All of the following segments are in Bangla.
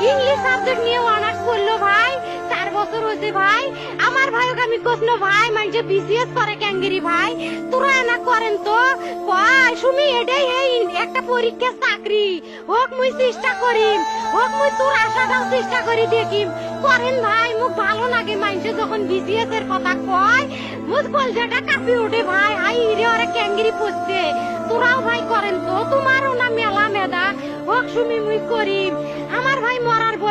ইংলিশ সাবজেক্ট নিয়ে অনার্স করল ভাই, চার বছর হয়েছে ভাই। আমার ভাইকে আমি কখনো ভাই মানে বিসিএস করে ক্যাঙ্গেরি ভাই। তোরা না করেন তো। কয় সুমি, এটাই এই একটা পরীক্ষা চাকরি। হোক মুই চেষ্টা করিম, হোক মুই তোর আশাটাও চেষ্টা করি দেখিম। করেন ভাই, মুখ ভালো লাগে মানুষে যখন বিসিএস এর কথা কয়। মুখ কলজাটা কাঁপি ওঠে ভাই। হাই রে, ওরা ক্যাঙ্গেরি পড়ছে। তোরাও ভাই করেন তো। তোমারও না মেলা মেদা। হোক সুমি, মুই ভাই মরার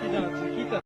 聞いた?